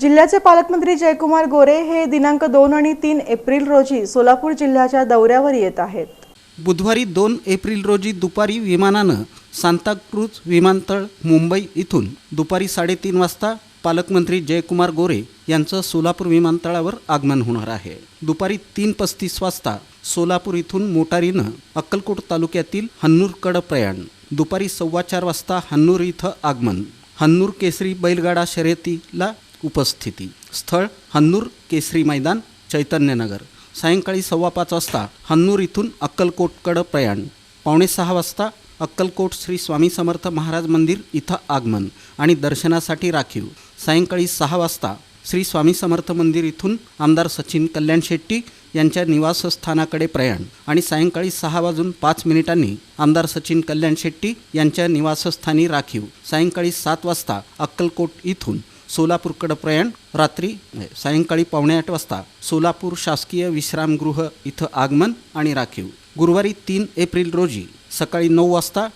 जिल्ह्याचे पालकमंत्री जयकुमार गोरे हे दिनांक दोन आणि तीन एप्रिल रोजी सोलापूर जिल्ह्याच्या दौऱ्यावर येत आहेत. बुधवारी दोन एप्रिल रोजी दुपारी विमानानं सांताक्रूज विमानतळ मुंबई इथून दुपारी साडेतीन वाजता पालकमंत्री जयकुमार गोरे यांचं सोलापूर विमानतळावर आगमन होणार आहे. दुपारी तीन पस्तीस वाजता सोलापूर इथून मोटारीनं अक्कलकोट तालुक्यातील हन्नूरकडं प्रयाण. दुपारी सव्वा चार वाजता हन्नूर इथं आगमन. हन्नूर केसरी बैलगाडा शर्यतीला उपस्थिती. स्थळ हन्नूर केसरी मैदान चैतन्यनगर. सायंकाळी सव्वा पाच वाजता हन्नूर इथून अक्कलकोटकडं प्रयाण. पावणे सहा वाजता अक्कलकोट श्री स्वामी समर्थ महाराज मंदिर इथं आगमन आणि दर्शनासाठी राखीव. सायंकाळी सहा वाजता श्री स्वामी समर्थ मंदिर इथून आमदार सचिन कल्याण शेट्टी यांच्या निवासस्थानाकडे प्रयाण आणि सायंकाळी सहा वाजून पाच मिनिटांनी आमदार सचिन कल्याण शेट्टी यांच्या निवासस्थानी राखीव. सायंकाळी सात वाजता अक्कलकोट इथून सोलापूरकडं प्रयाण रात्री म्हणजे सायंकाळी पावणे आठ वाजता. सोलापूर शासकीय विश्रामगृह इथं आगमन आणि राखीव. गुरुवारी तीन एप्रिल रोजी सकाळी नऊ वाजता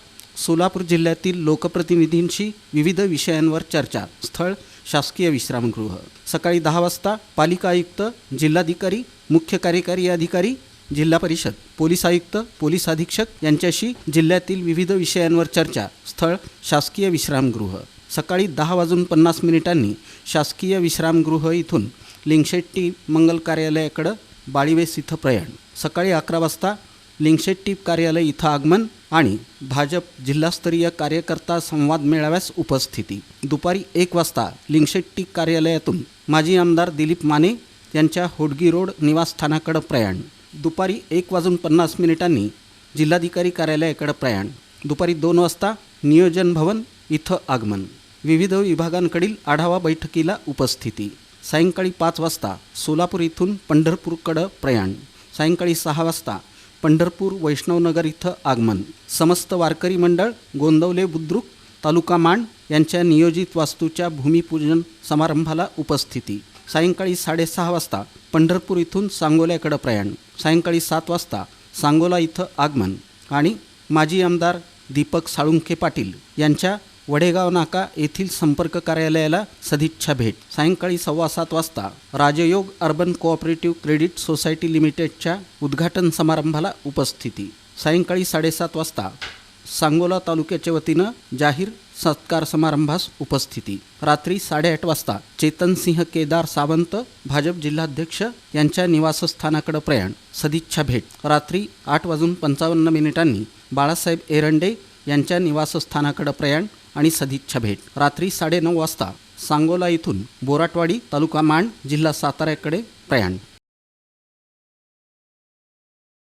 सोलापूर जिल्ह्यातील लोकप्रतिनिधींशी विविध विषयांवर चर्चा स्थळ शासकीय विश्रामगृह. सकाळी दहा वाजता पालिका आयुक्त जिल्हाधिकारी मुख्य कार्यकारी अधिकारी जिल्हा परिषद पोलीस आयुक्त पोलीस अधीक्षक यांच्याशी जिल्ह्यातील विविध विषयांवर चर्चा स्थळ शासकीय विश्रामगृह. सकाळी दहा वाजून पन्नास मिनिटांनी शासकीय विश्रामगृह इथून लिंगशेट्टी मंगल कार्यालयाकडं बाळीवेस इथं प्रयाण. सकाळी अकरा वाजता लिंगशेट्टी कार्यालय इथं आगमन आणि भाजप जिल्हास्तरीय कार्यकर्ता संवाद मेळाव्यास उपस्थिती. दुपारी एक वाजता लिंगशेट्टी कार्यालयातून माजी आमदार दिलीप माने यांच्या होडगी रोड निवासस्थानाकडं प्रयाण. दुपारी एक वाजून पन्नास मिनिटांनी जिल्हाधिकारी कार्यालयाकडं प्रयाण. दुपारी दोन वाजता नियोजन भवन इथं आगमन. विविध विभागांकडील आढावा बैठकीला उपस्थिती. सायंकाळी पाच वाजता सोलापूर इथून पंढरपूरकडं प्रयाण. सायंकाळी सहा वाजता पंढरपूर वैष्णवनगर इथं आगमन. समस्त वारकरी मंडळ गोंदवले बुद्रुक तालुका माण यांच्या नियोजित वास्तूच्या भूमिपूजन समारंभाला उपस्थिती. सायंकाळी साडेसहा वाजता पंढरपूर इथून सांगोल्याकडं प्रयाण. सायंकाळी सात वाजता सांगोला इथं आगमन. आणि माजी आमदार दीपक साळुंखे पाटील यांच्या वडेगाव नाका येथील संपर्क कार्यालयाला सदिच्छा भेट. सायंकाळी सव्वा सात वाजता Rajyog urban cooperative credit society लिमिटेडच्या उद्घाटन समारंभाला उपस्थिती. सायंकाळी साडेसात वाजता सांगोला तालुक्याच्या वतीनं जाहीर सत्कार समारंभास उपस्थिती. रात्री साडेआठ वाजता चेतनसिंह केदार सावंत भाजप जिल्हाध्यक्ष यांच्या निवासस्थानाकडं प्रयाण सदिच्छा भेट. रात्री आठ वाजून पंचावन्न मिनिटांनी बाळासाहेब एरंडे यांच्या निवासस्थानाकडं प्रयाण आणि सदिच्छा भेट. रात्री साडेनऊ वाजता सांगोला इथून बोराटवाडी तालुका मांड जिल्हा साताऱ्याकडे प्रयाण.